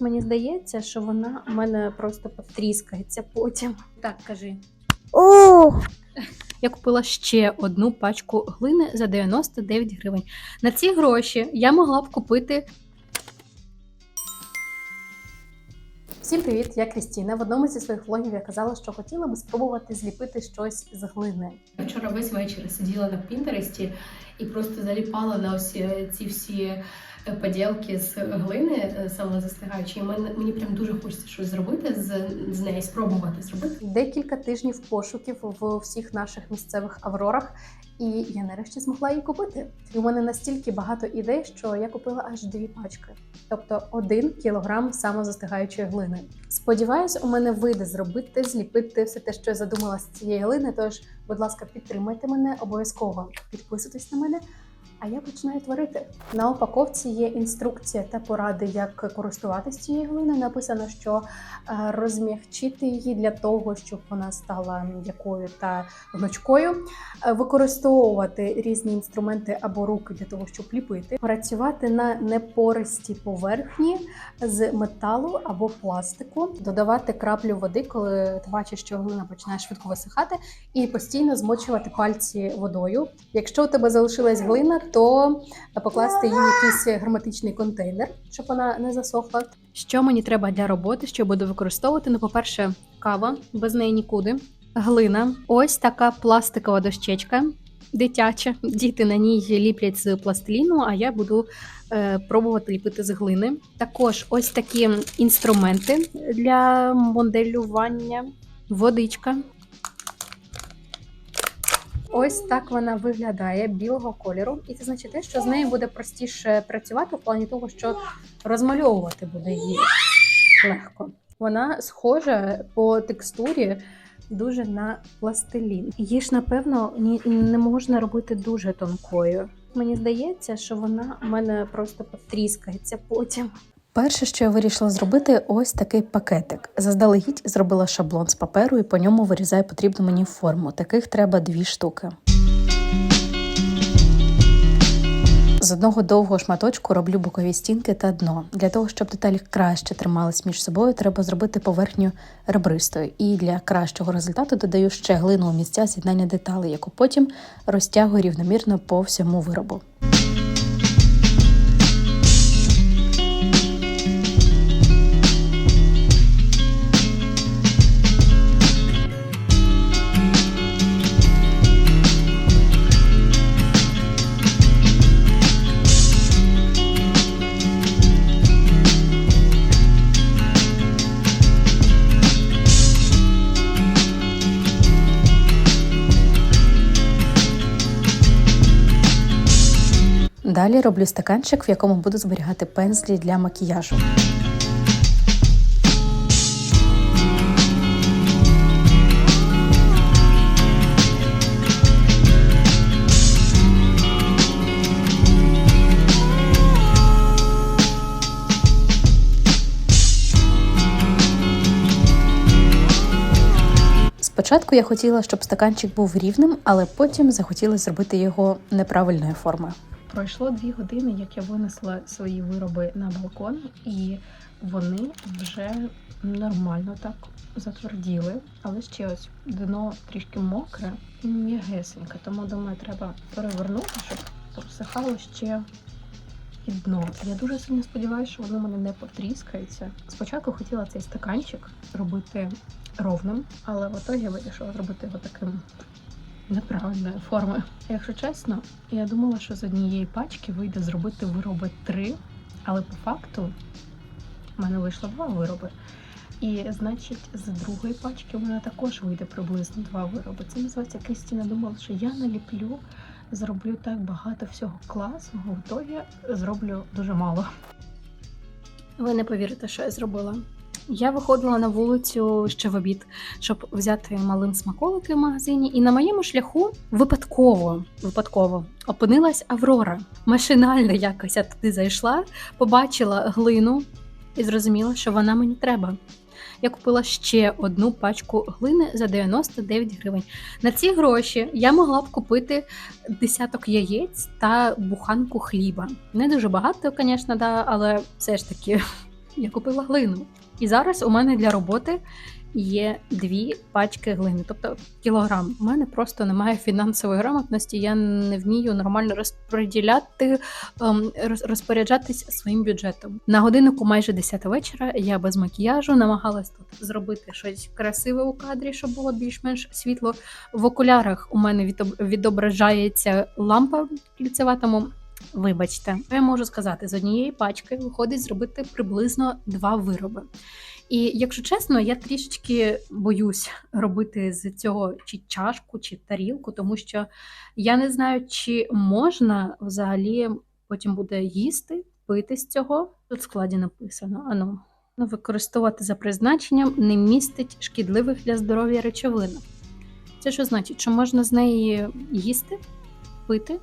Мені здається, що вона в мене просто потріскається потім. Так, кажи. У, Я купила ще одну пачку глини за 99 гривень. На ці гроші я могла б купити. Всім привіт! Я Крістіна. В одному зі своїх влогів я казала, що хотіла би спробувати зліпити щось з глини. Вчора весь вечір сиділа на Пінтересті і просто заліпала на ось е, ці всі поділки з глини е, самозастигаючі. І мене мені прям дуже хочеться щось зробити з, з неї, спробувати зробити. Декілька тижнів пошуків в всіх наших місцевих аврорах, і я нарешті змогла її купити. І у мене настільки багато ідей, що я купила аж дві пачки, тобто один кілограм самозастигаючої глини. Сподіваюсь, у мене вийде зробити, зліпити все те, що я задумала з цієї глини. Тож, будь ласка, підтримайте мене обов'язково, підписуйтесь на мене. А я починаю творити. На упаковці є інструкція та поради, як користуватися цією глиною. Написано, що е, розм'якчити її для того, щоб вона стала м'якою та гнучкою, е, використовувати різні інструменти або руки для того, щоб ліпити, працювати на непористій поверхні з металу або пластику, додавати краплю води, коли ти бачиш, що глина починає швидко висихати, і постійно змочувати пальці водою. Якщо у тебе залишилась глина, то покласти в якийсь герметичний контейнер, щоб вона не засохла. Що мені треба для роботи, що буду використовувати? Ну, по-перше, кава, без неї нікуди. Глина, ось така пластикова дощечка дитяча. Діти на ній ліплять з пластиліну, а я буду е, пробувати ліпити з глини. Також ось такі інструменти для моделювання, водичка. Ось так вона виглядає білого кольору, і це значить те, що з нею буде простіше працювати в плані того, що розмальовувати буде її легко. Вона схожа по текстурі дуже на пластилін. Її ж, напевно, не можна робити дуже тонкою. Мені здається, що вона в мене просто потріскається потім. Перше, що я вирішила зробити, ось такий пакетик. Заздалегідь зробила шаблон з паперу і по ньому вирізаю потрібну мені форму. Таких треба дві штуки. З одного довгого шматочку роблю бокові стінки та дно. Для того, щоб деталі краще тримались між собою, треба зробити поверхню ребристою. І для кращого результату додаю ще глину у місця з'єднання деталей, яку потім розтягую рівномірно по всьому виробу. Далі роблю стаканчик, в якому буду зберігати пензлі для макіяжу. Спочатку я хотіла, щоб стаканчик був рівним, але потім захотіла зробити його неправильної форми. Пройшло дві години, як я винесла свої вироби на балкон, і вони вже нормально так затверділи. Але ще ось дно трішки мокре і м'ягесеньке, тому думаю, треба перевернути, щоб просихало ще і дно. Я дуже сильно сподіваюся, що воно мене не потріскається. Спочатку хотіла цей стаканчик робити ровним, але в ітогі вирішила зробити його таким неправильної форми. Якщо чесно, я думала, що з однієї пачки вийде зробити вироби три, але по факту в мене вийшло два вироби. І значить, з другої пачки в мене також вийде приблизно два вироби. Це називається Крістіна думала, що я наліплю, зроблю так багато всього класного, в ітогі зроблю дуже мало. Ви не повірите, що я зробила. Я виходила на вулицю ще в обід, щоб взяти малим смаколики в магазині, і на моєму шляху випадково випадково опинилась Аврора. Машинально якось я туди зайшла, побачила глину і зрозуміла, що вона мені треба. Я купила ще одну пачку глини за 99 гривень. На ці гроші я могла б купити десяток яєць та буханку хліба. Не дуже багато, звісно, да, але все ж таки я купила глину. І зараз у мене для роботи є дві пачки глини, тобто кілограм. У мене просто немає фінансової грамотності, я не вмію нормально розподіляти, ем, розпоряджатись своїм бюджетом. На годиннику майже 10 вечора я без макіяжу намагалась тут зробити щось красиве у кадрі, щоб було більш-менш світло. В окулярах у мене відоб- відображається лампа кільцева, тому Вибачте, я можу сказати, з однієї пачки виходить зробити приблизно два вироби. І якщо чесно, я трішечки боюсь робити з цього чи чашку, чи тарілку, тому що я не знаю, чи можна взагалі потім буде їсти, пити з цього. Тут в складі написано: ану, використовувати за призначенням не містить шкідливих для здоров'я речовин. Це що значить, що можна з неї їсти, пити?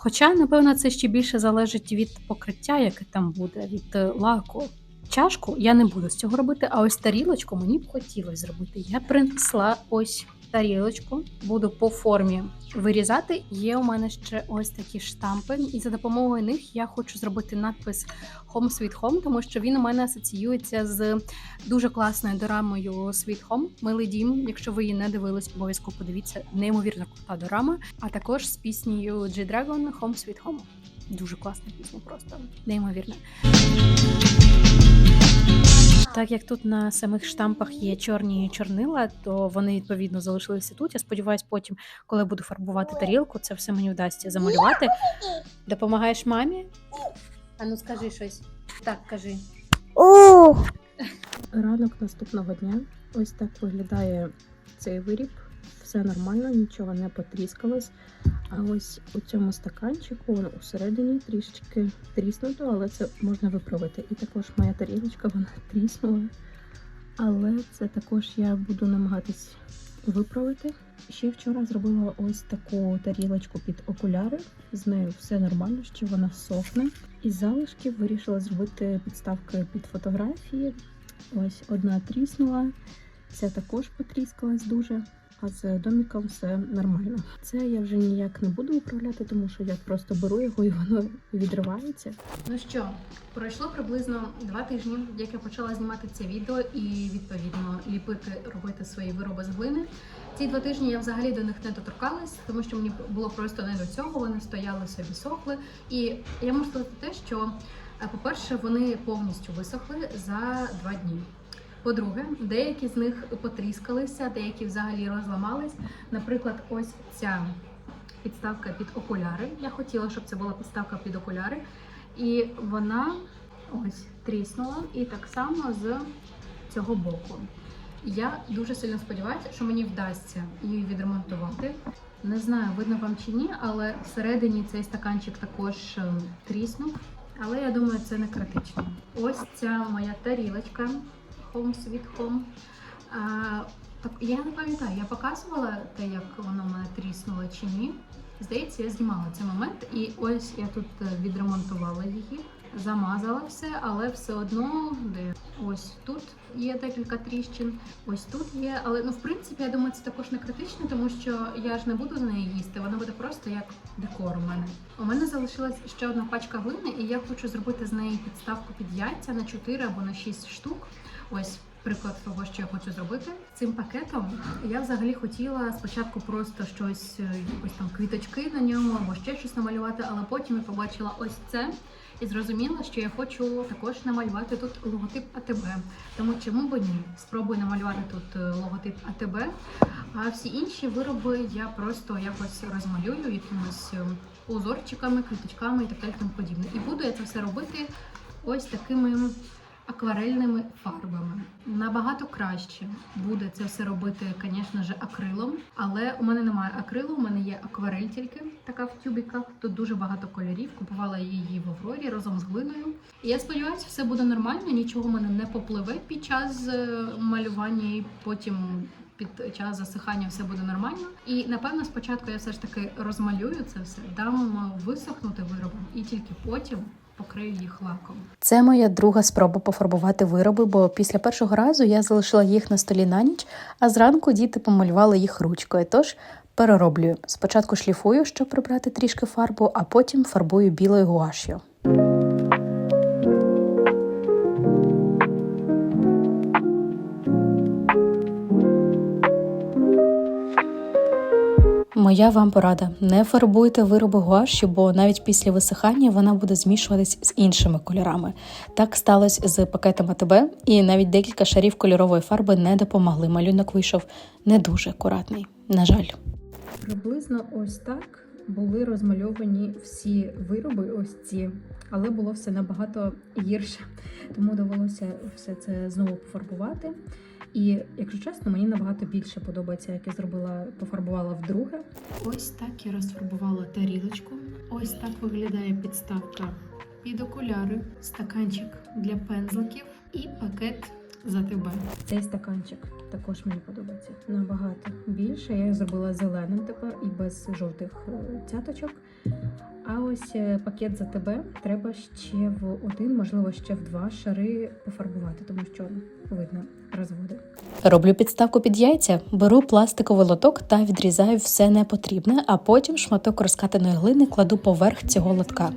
Хоча, напевно, це ще більше залежить від покриття, яке там буде, від е, лаку. Чашку я не буду з цього робити, а ось тарілочку мені б хотілося зробити. Я принесла ось тарілочку, буду по формі вирізати. Є у мене ще ось такі штампи, і за допомогою них я хочу зробити надпис Home Sweet Home, тому що він у мене асоціюється з дуже класною дорамою Sweet Home, Милий дім. Якщо ви її не дивились, обов'язково подивіться. Неймовірно крута дорама. А також з піснею G-Dragon Home Sweet Home. Дуже класна пісня, просто неймовірна. Так як тут на самих штампах є чорні чорнила, то вони відповідно залишилися тут. Я сподіваюся, потім, коли буду фарбувати тарілку, це все мені вдасться замалювати. Допомагаєш мамі? А ну скажи щось. Так, кажи. Ранок наступного дня. Ось так виглядає цей виріб. Все нормально, нічого не потріскалось. А ось у цьому стаканчику воно усередині трішечки тріснуто, але це можна виправити. І також моя тарілочка вона тріснула. Але це також я буду намагатись виправити. Ще вчора зробила ось таку тарілочку під окуляри. З нею все нормально, ще вона сохне. Із залишків вирішила зробити підставки під фотографії. Ось одна тріснула, ця також потріскалась дуже. А з доміком все нормально. Це я вже ніяк не буду управляти, тому що я просто беру його і воно відривається. Ну що, пройшло приблизно два тижні, як я почала знімати це відео і відповідно ліпити, робити свої вироби з глини. Ці два тижні я взагалі до них не доторкалась, тому що мені було просто не до цього. Вони стояли собі сохли. І я можу сказати те, що, е, по-перше, вони повністю висохли за два дні. По-друге, деякі з них потріскалися, деякі взагалі розламались. Наприклад, ось ця підставка під окуляри. Я хотіла, щоб це була підставка під окуляри. І вона ось тріснула, і так само з цього боку. Я дуже сильно сподіваюся, що мені вдасться її відремонтувати. Не знаю, видно вам чи ні, але всередині цей стаканчик також е, тріснув. Але я думаю, це не критично. Ось ця моя тарілочка Home Sweet Home. А, так, я не пам'ятаю, я показувала те, як воно мене тріснуло чи ні. Здається, я знімала цей момент, і ось я тут е, відремонтувала її, замазала все, але все одно де ось тут є декілька тріщин, ось тут є. Але ну в принципі, я думаю, це також не критично, тому що я ж не буду з неї їсти. Вона буде просто як декор у мене. У мене залишилась ще одна пачка глини, і я хочу зробити з неї підставку під яйця на 4 або на 6 штук. Ось приклад того, що я хочу зробити. Цим пакетом я взагалі хотіла спочатку просто щось, е, якось там квіточки на ньому або ще щось намалювати, але потім я побачила ось це. І зрозуміла, що я хочу також намалювати тут логотип АТБ. Тому чому б ні? Спробую намалювати тут е, логотип АТБ. А всі інші вироби я просто якось розмалюю якимось е, узорчиками, квіточками і так далі тому подібне. І буду я це все робити ось такими акварельними фарбами. Набагато краще буде це все робити, звісно ж, акрилом. Але у мене немає акрилу, у мене є акварель тільки така в тюбіках. Тут дуже багато кольорів. Купувала її в Аврорі разом з глиною. Я сподіваюся, все буде нормально, нічого в мене не попливе під час е, малювання і потім. Під час засихання все буде нормально. І напевно спочатку я все ж таки розмалюю це все, дам висохнути виробом, і тільки потім покрию їх лаком. Це моя друга спроба пофарбувати вироби, бо після першого разу я залишила їх на столі на ніч, а зранку діти помалювали їх ручкою. Тож перероблюю. Спочатку шліфую, щоб прибрати трішки фарбу, а потім фарбую білою гуаш'ю. Моя вам порада: не фарбуйте вироби гуашю, бо навіть після висихання вона буде змішуватись з іншими кольорами. Так сталося з пакетом АТБ, і навіть декілька шарів кольорової фарби не допомогли. Малюнок вийшов не дуже акуратний. На жаль. Приблизно ось так були розмальовані всі вироби, ось ці, але було все набагато гірше. Тому довелося все це знову пофарбувати. І, якщо чесно, мені набагато більше подобається, як я зробила, пофарбувала вдруге. Ось так я розфарбувала тарілочку. Ось так виглядає підставка під окуляри, стаканчик для пензликів і пакет за тебе. Цей стаканчик також мені подобається набагато більше. Я його зробила зеленим тепер і без жовтих е, цяточок. А ось е, пакет за тебе треба ще в один, можливо, ще в два шари пофарбувати, тому що видно розводи. Роблю підставку під яйця, беру пластиковий лоток та відрізаю все непотрібне, а потім шматок розкатаної глини кладу поверх цього лотка.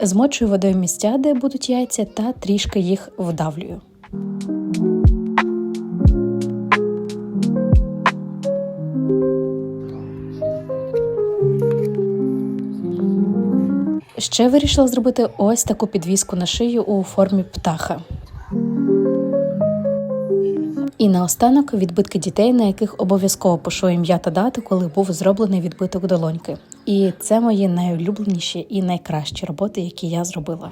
Змочую водою місця, де будуть яйця, та трішки їх вдавлюю. Ще вирішила зробити ось таку підвіску на шию у формі птаха. І наостанок відбитки дітей, на яких обов'язково пишу ім'я та дату, коли був зроблений відбиток долоньки. І це мої найулюбленіші і найкращі роботи, які я зробила.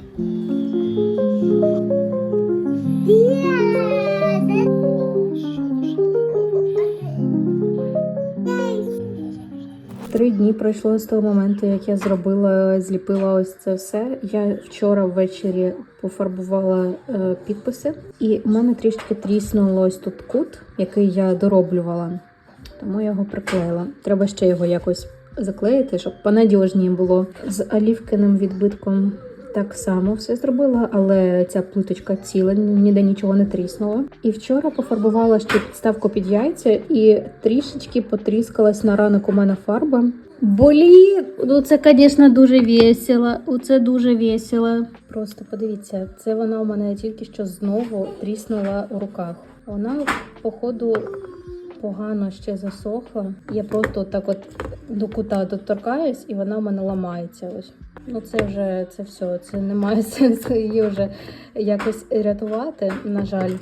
Три дні пройшло з того моменту, як я зробила, зліпила ось це все. Я вчора ввечері пофарбувала е, підписи, і в мене трішки тріснуло ось тут кут, який я дороблювала, тому я його приклеїла. Треба ще його якось заклеїти, щоб понадіжніше було. З олівкиним відбитком так само все зробила, але ця плиточка ціла, ніде нічого не тріснуло. І вчора пофарбувала ще підставку під яйця і трішечки потріскалась на ранок у мене фарба. Блін, ну це, звісно, дуже весело. Це дуже весело. Просто подивіться, це вона у мене тільки що знову тріснула у руках. Вона, походу, погано ще засохла. Я просто так от до кута доторкаюсь, і вона у мене ламається. Ось. Ну, це вже це все. Це немає сенсу її вже якось рятувати, на жаль.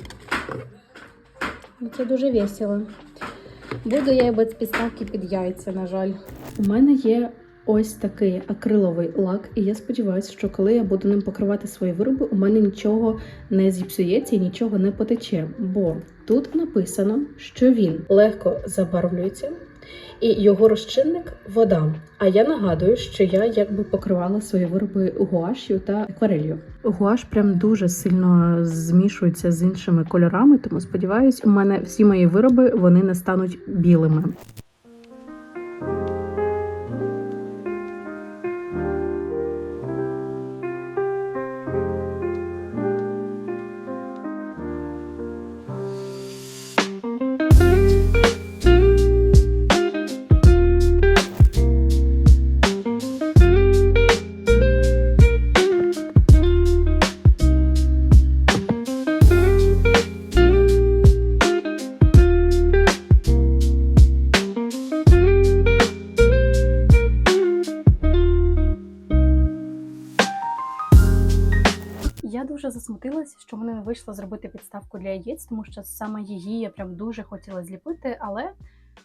Ну, Це дуже весело. Буду я без підставки під яйця, на жаль. У мене є ось такий акриловий лак, і я сподіваюся, що коли я буду ним покривати свої вироби, у мене нічого не зіпсується і нічого не потече. Бо тут написано, що він легко забарвлюється. І його розчинник вода. А я нагадую, що я якби покривала свої вироби гуаш'ю та акварелью. Гуаш прям дуже сильно змішується з іншими кольорами, тому сподіваюсь, у мене всі мої вироби вони не стануть білими. Вийшло зробити підставку для яєць, тому що саме її я прям дуже хотіла зліпити, але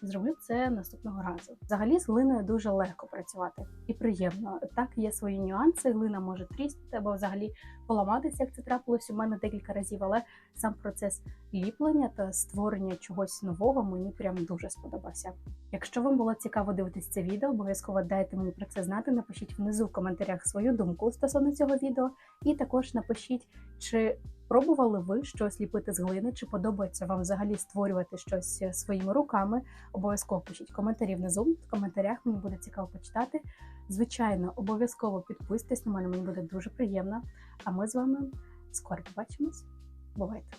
зроблю це наступного разу. Взагалі з глиною дуже легко працювати і приємно. Так, є свої нюанси. Глина може тріснути або взагалі поламатися, як це трапилось у мене декілька разів. Але сам процес ліплення та створення чогось нового мені прям дуже сподобався. Якщо вам було цікаво дивитись це відео, обов'язково дайте мені про це знати. Напишіть внизу в коментарях свою думку стосовно цього відео, і також напишіть, чи пробували ви щось ліпити з глини, чи подобається вам взагалі створювати щось своїми руками. Обов'язково пишіть коментарі внизу. В коментарях мені буде цікаво почитати. Звичайно, обов'язково підписуйтесь на мене, мені буде дуже приємно. А ми з вами скоро побачимось. Бувайте!